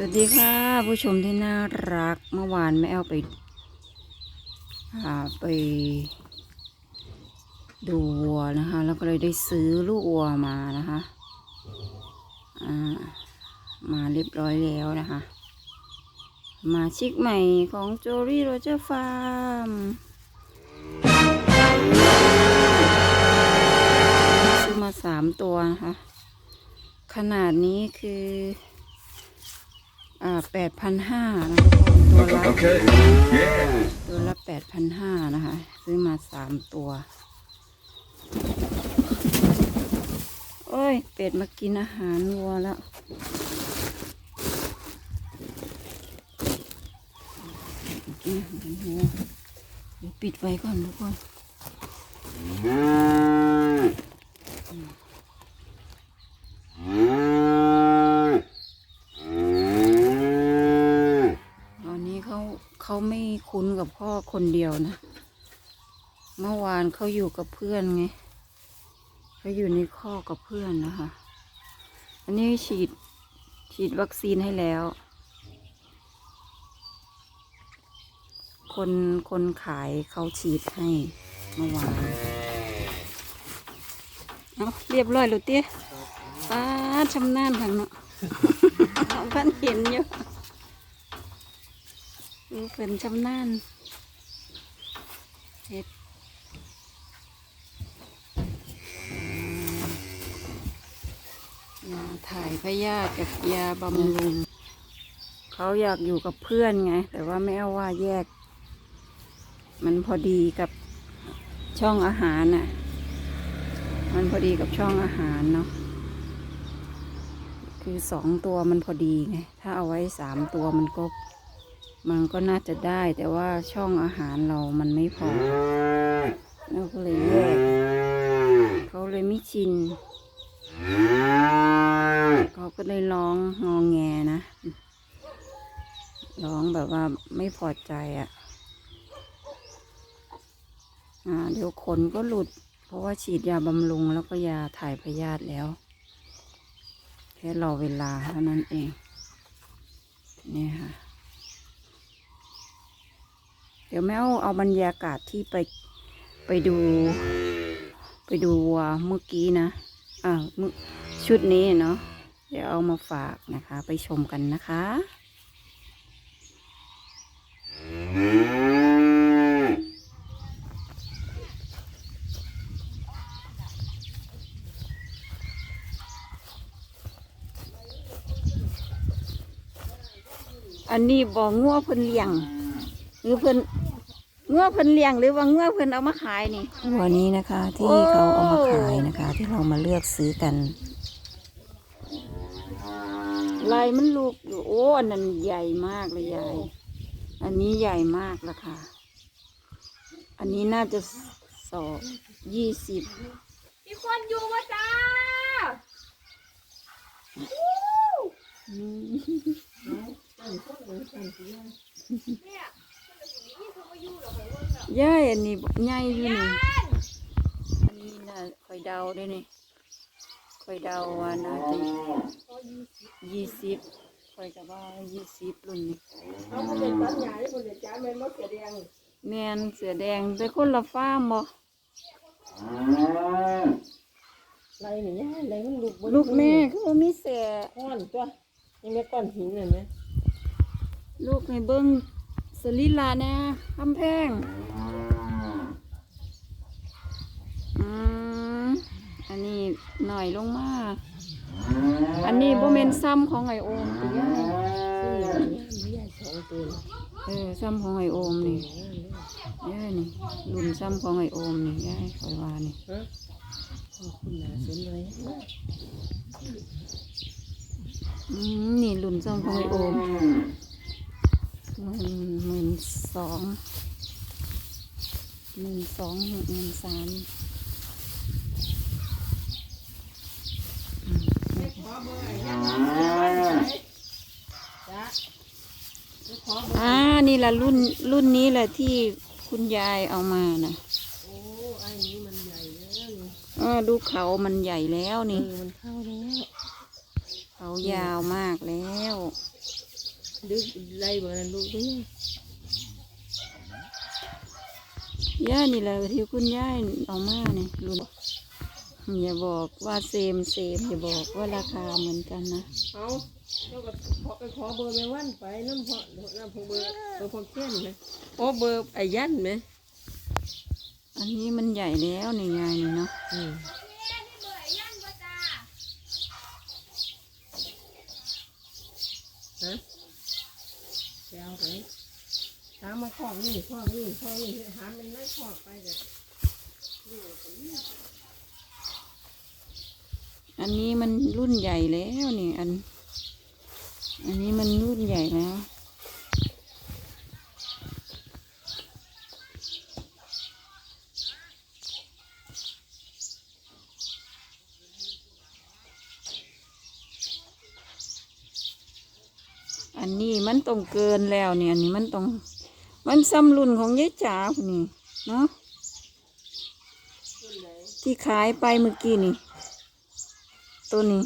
สวัสดีค่ะ ผู้ชมที่น่ารักเมื่อวานแม่เอาไปหาไปดูวัวนะคะ แล้วก็เลยได้ซื้อลูกวัวมานะคะามาเรียบร้อยแล้วนะคะ มาชิกใหม่ของโจลี่โรเจอร์ฟาร์มซื้อมาสามตัวนะคะ ขนาดนี้คือ แปดพันห้านะทุกคนตัวละ Okay. Yeah. ตัวละแปดพันห้านะคะ ซื้อมาสามตัว โอ้ย เป็ดมากินอาหารวัวแล้วกินอาหารวัวเดี๋ยวปิดไว้ก่อนทุกคน ตอนนี้เขาเขาไม่คุ้น กับพ่อคนเดียวนะ เมื่อวานเขาอยู่กับเพื่อนไงเขาอยู่ในข้อกกับเพื่อนนะคะ อันนี้ฉีดฉีดวัคซีนให้แล้ว คนคนขายเขาฉีดให้เมื่อวานเอาเรียบร้อยแล้วเตี้ยป้าดชำนาญทางเนาะพันเห็นอยู่ดูเป็นชำนาญ เฮ็ดยาถ่ายพยาธิกับยาบำรุง เขาอยากอยู่กับเพื่อนไง แต่ว่าไม่เอาว่าแยก มันพอดีกับช่องอาหารน่ะ มันพอดีกับช่องอาหารเนาะ คือสองตัวมันพอดีไง ถ้าเอาไว้สามตัวมันก็ มันก็น่าจะได้แต่ว่าช่องอาหารเรามันไม่พอเราก็เลยแยกเขาเลยไม่ชินเขาก็เลยร้องงองแงนะร้องแบบว่าไม่พอใจอะ่ะอ่าเดี๋ยวขนก็หลุด เพราะว่าฉีดยาบำรุงแล้วก็ยาถ่ายพยาธิแล้ว แค่รอเวลาเท่านั้นเอง นี่ค่ะ เดี๋ยวแม่เอาเอาบรรยากาศที่ไปไปดู ไปดูวัวเมื่อกี้นะอ่าชุดนี้เนาะเดี๋ยวเอามาฝากนะคะ ไปชมกันนะคะอันนี้บ่งัวเพิ่นเลี้ยง หรือเพิ่นงัวเพิ่นเลี้ยงหรือว่างัวเพิ่นเอามาขายนี่วันนี้นะคะ ที่เขาเอามาขายนะคะ ที่เรามาเลือกซื้อกัน ลายมันลูกอยู่โอ้อันนั้นใหญ่มากเลยยายอันนี้ใหญ่มากละค่ะ อันนี้น่าจะสองยี่สิบมีคนอยู่วะจ้าอืมเนี่ยนี่เขามาอ ยู่หรอกไอ้คนน่ะยายอันนี้ใหญ่อยู่นี่อันนี้น่ะคอยเดาได้นี่คอยเดาว่าน่าจะยี่สิบคอยจะว่ายี่สิบรุ่นนี้เอาคนเด็กตัดหญ้าที่คนเด็กจ้าแม่นมะเขือแดงแมนเสือแดงแต่คนละฟ้าร์มบ่ไรนี่ย่าไรมันลูกบ่ลูกแม่คือว่ามีเสือก้อนตัวยังไม่ก้อนหินเลยไหมลูกในเบิ้ง สลิลานะคำแพงอืมอันนี้หน่อยลงมา อันนี้โบเมนซ้ำของไอโอมติยายซึ่งอย่างนี้ไม่ใหญ่สองตัวเออซ้ำของไอโอมนี่ยายนี่รุ่นซ้ำของไอโอมนี่ยายคอยว่านี่ฮะขอบคุณนะสนเลยอืมนี่รุ่นซ้ำของไอโอม หมื่นหมื่นสองหมื่นสองหมื่นสามอ่านี่ละรุ่นรุ่นนี้แหละที่คุณยายเอามานะโอ้ไอ้นี้มันใหญ่แล้วนี่เออดูเขามันใหญ่แล้วเอนี่อมันเข้าแล้ว เขายาวมากแล้ว ดึกไล่บ่นั่นลูกด้วยย่านี่แหละที่คุณย่าเอามาเนี่ยรุ่นอย่าบอกว่าเซมเซมอย่าบอกว่าราคาเหมือนกันนะเอาเจ้าก็ขอไปขอเบอร์แม่วันไปน้ำพอน้ำพอเบอร์เบอร์พอเก้นไหมโอ้เบอร์ไอ้ยันไหมอันนี้มันใหญ่แล้วนี่ยายนี่เนาะ อืมฮะไปเอาไปตามมา ของนี่ของนี่ของนี่หามันไม่ของไปเลยอันนี้มันรุ่นใหญ่แล้วนี่อัน อันนี้มันรุ่นใหญ่แล้วอันนี้มันต้องเกินแล้วเนี่ยอันนี้มันต้อง มันซ้ำรุ่นของยายจ๋าคุณนนี่เนาะที่ขายไปเมื่อกี้นี่ ตัวนี้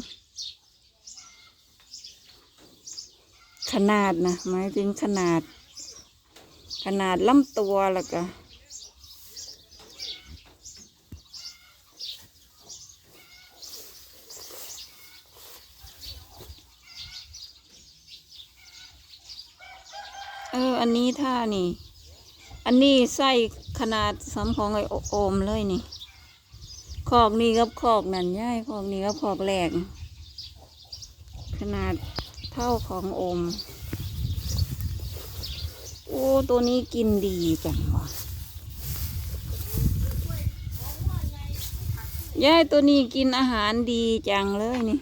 ขนาดนะหมายถึงขนาด ขนาดลำตัวแล้วก็เอันนี้ท่านี่ อันนี้ใส่ขนาดสำของไอโออมเลยนี่ขอกนี่กับขอกนั่นย่ายขอกนี่กับขอกแหลกขนาดเท่าของโอม โอ้ตัวนี้กินดีจังวะยายตัวนี้กินอาหารดีจังเลยนี่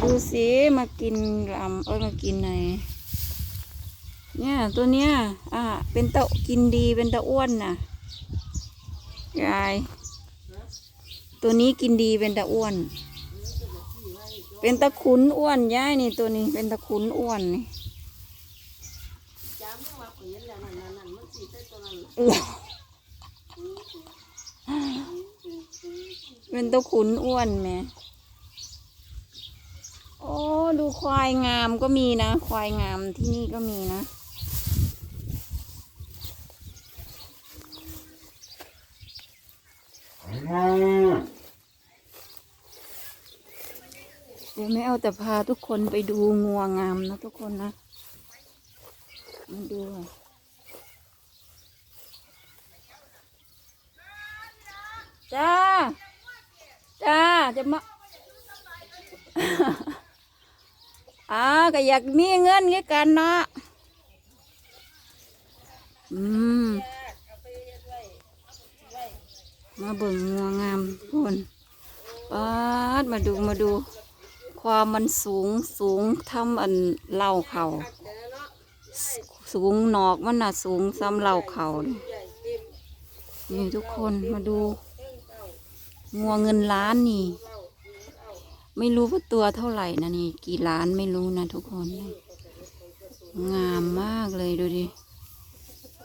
ดูสิมากินลำเอ้ยมากินไหน เนี่ย ตัวเนี้ย อ่า เป็นตะกินดีเป็นตะอ้วนน่ะยาย ตัวนี้กินดีเป็นตะอ้วน เป็นตะขุนอ้วนย่ายนี่ตัวนี้เป็นตะขุนอ้วนนี่เมื่อวานเห็นตัวขุนอ้วนแหมโอ้ ดูควายงามก็มีนะ ควายงามที่นี่ก็มีนะ เดี๋ยวไม่เอาแต่พาทุกคนไปดูงัวงามนะทุกคนนะมาดูจ้า จ้า จะมาอ่าก็อยากมีเงินงี้กันเนาะอืม มาเบิ่งงัวงามทุกคนปาดมาดูมาดู ความมันสูงสูงทำอันเล่าเขาสูงหนอกมันน่ะสูงซ้ำเล่าเขานี่ทุกคนมาดูงัวเงินล้านนี่ ไม่รู้ว่าตัวเท่าไหร่นะนี่ กี่ล้านไม่รู้นะทุกคน งามมากเลยดูดิ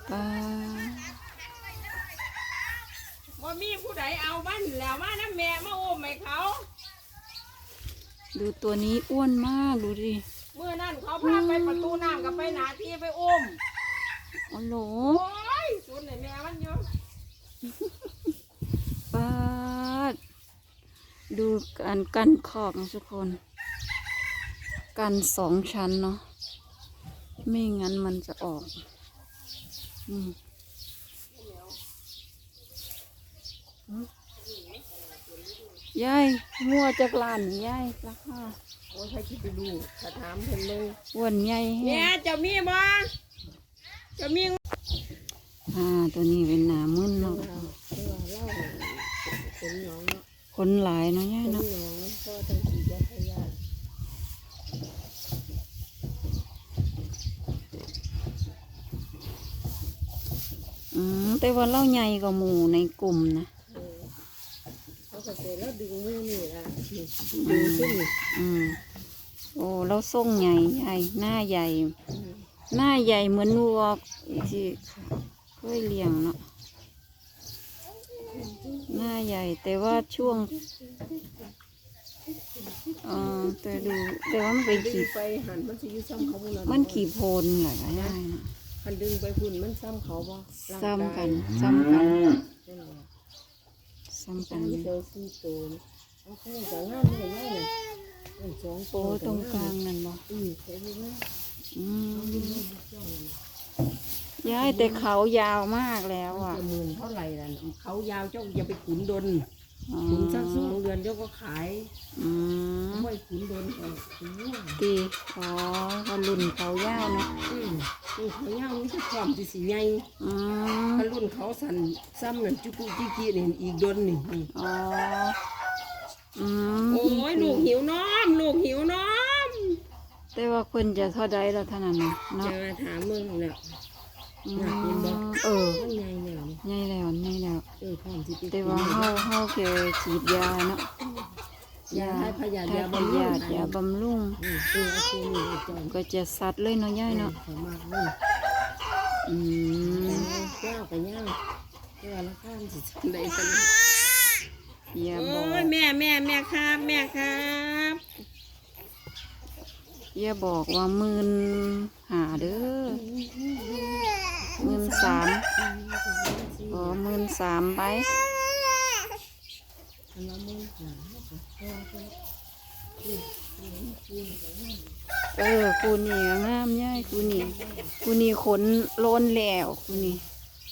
ป้า มีผู้ใดเอาบ้านแล้วมาน้ำแม่มาโอมให้เขา ดูตัวนี้อ้วนมากดูดิเมื่อนั่นเขาพาไปประตูน้ำกับไปหนาทีไปโอมอ๋อโหลโอ้ยสุดไหนแม่มันเยอะป้าดดูการกันขอบนะทุกคน กันสองชั้นเนาะไม่งั้นมันจะออก อืม ยายงัวจากลานนี่ยายราคาโอ้ยใครคิดไปดูถ้าถามเพิ่นเลยอ้วนใหญ่แฮแม่ะเจะมีบ่เจะมีอ่าตัวนี้เป็นหนามึนเนาะเล่าเป็นน้องเนาะคนหลายเนาะยายเป็นเนาะน้องก็ต้องขี่จักรยานอืมแต่ว่าเล่าใหญ่กว่าหมู่ในกลุ่มนะ เออเขาก็เสร็จแล้วดึงมือนี่ล่ะนี่ดึงขึ้นนี่อืมโอ้เราทรงใหญ่ใหญ่หน้าใหญ่อืมหน้าใหญ่เหมือนวัวที่เคยเลี้ยงเนาะหน้าใหญ่แต่ว่าช่วงเออแต่ดูแต่ว่ามันเป็นดึขีงไปหันมันสิอยู่ซ้ำเขาบ่ล่ะมันขีโพนเหรอได้นะคันดึงไปพุ่นมันซ้ำเขาบ่ร่างซ้ำกันายซ้ำกัน นั่นแหละ ซ้ำกัซ้ำนเจอสี่ตัวนะเอาคู่กับงานนี่ก็ง่ายนะอันสองตัโอ้วตรงกลางนั่นบ่อืมใช่ไหมว่าอืมเอาอยู่ในบุกจ้องนะย้ายแต่เขายาวมากแล้วมันอะจะหมื่นเท่าไหร่ล่ะเขายาวเจ้าอย่าไปขุนดนอ๋อ ขุนสักสองเดือนเจ้าก็ขายอืมไม่ขุนดนก็ขุนง่วงตีอ๋อก็รุ่นเขายาวเนาะอืมนี่เขายาวนี่คือความที่สีใหญ่อืมถ้ารุ่นเขาสั่นซ้ำนั่นจุกุจิกินี่อีกดนนี่นี่อ๋ออืมโอ้ยลูกหิวน้อมลูกหิวน้อมแต่ว่าคนจะเท่าใดละเท่านั้นน่ะจะเนาะถามมึงเนี่ย อือยากกินบ่มเออมันใหญ่เนี่ยนี่ใหญ่แล้วใหญ่แล้วเออพร้อมสิไปแต่ว่าเฮาเฮาเคยฉีดยาเนาะยาให้พยาธิทายาพบำรุยางธิยาบำรุงอืมเออโอเคนี่ไอ้จอนก็จะสัตว์เลยเนาะย่ายเนาะขอมากเลยอืมเจ้ากับย่างเจ้าละข้ามสิทำได้กันยาโอ้บอกยแม่แม่แม่ครับแม่ครับอย่าบอกว่าหมื่นหาเด้อ หมื่นสามขอหมื่นสามไปทำละมือหนาพ่อก็เออคูนี่ก็งามย่ายคูนี่คูนี่ขนโลนแล้วคูนี่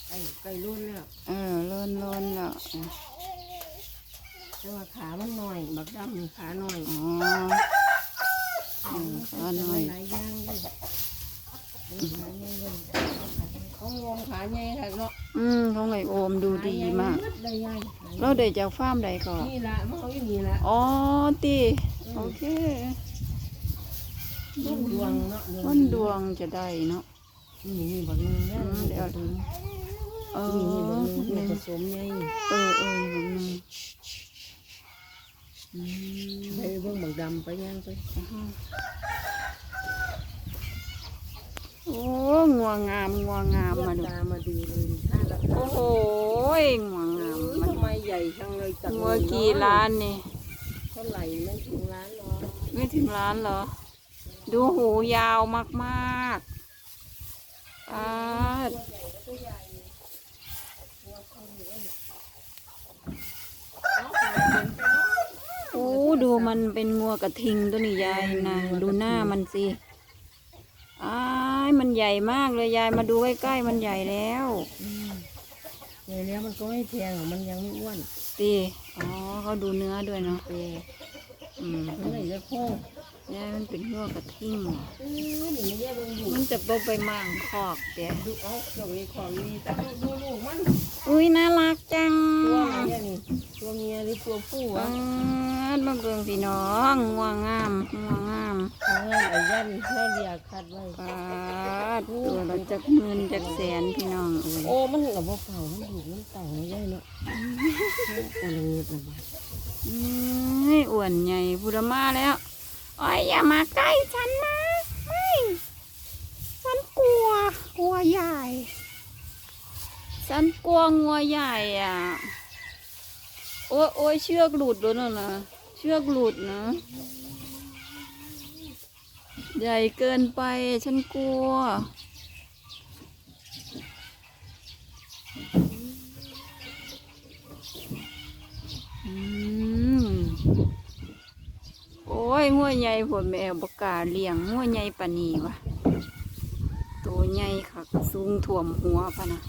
ไก่ไก่รุ่นแล้วเออโลนโลนแล้วแต่ว่าขามันหน่อย บักดำนี่ขาหน่อยอ๋อเออขาหน่อยหลายอย่างเลย ขาใหญ่เลยเขางงขาใหญ่ค่ะเนาะอืมของไอโอมดูดีมาก ได้ใหญ่เราได้จากฟาร์มใดก่อนนี่ละมันเอาอยู่นี่ละอ๋อตีโอเคต้นดวงเนาะต้นดวงจะได้เนาะนี่นี่บักนึงเนี่ยอืมเดี๋ยวนี่เออนี่บักนึงหนึ่งผสมใหญ่เออเออหนึ่งหนึ่งอืมไปเบิ่งบักดำไปย่างไป โอ้ งัวงามงัวงามมาดูตามาดูเลยถ้าราคาโอ้โหงัวงามมันทำไมใหญ่จังเลยจังงัวกี่ล้านนี่เท่าไหร่ไม่ถึงล้านหรอกไม่ถึงล้านเหรอ ดูหูยาวมากๆอาดโอ้ดูมันเป็นงัวกระทิงตัวนี้ยายนะดูหน้ามันสิ อ้ายมันใหญ่มากเลยยายมาดูใกล้ๆมันใหญ่แล้วอืมใหญ่แล้วมันก็ไม่แพงหรอกมันยังไม่อ้วนตีอ๋อเขาดูเนื้อด้วยเนาะเอออืมมันไหนจะโค้งยายมันเป็นงัวกระทิงอือนี่มันแย่เบิ่งดูมันจะบ่ไปมั่งคอกเดี๋ยวดูเอาเกี่ยวกับของดีแต่ดูดูลูกมันอุ้ยน่ารักจังตัวอะไรเนี่ยนี่ตัวเมียหรือตัวผู้ปาวะ ดมาเบิ่งพี่น้องงัวงามงัวงามทางงานไอ้ยันเราเรียกคัดไว้ปาดตัวเราจักหมื่นจักแสนพี่น้องเอ้ยโอ้มันกับว่าเก่ามันถูกมันเก่าไม่ได้เนาะอะไรเงี้ยนะบ้าอืมให้อ้วนใหญ่พุดมาแล้วโอ้ยอย่ามาใกล้ฉันนะไม่ฉันกลัวกลัวใหญ่ ฉันกลัวงัวใหญ่อะโอ้ยโอ้ยเชือกหลุดแล้วนะนะ เชือกหลุดนะ ใหญ่เกินไปฉันกลัว อืม โอ้ยงัวใหญ่ผัวแม่บกาเลี้ยงงัวใหญ่ปานีวะตัวใหญ่ค่ะสูงถ่วมหัวพะนะ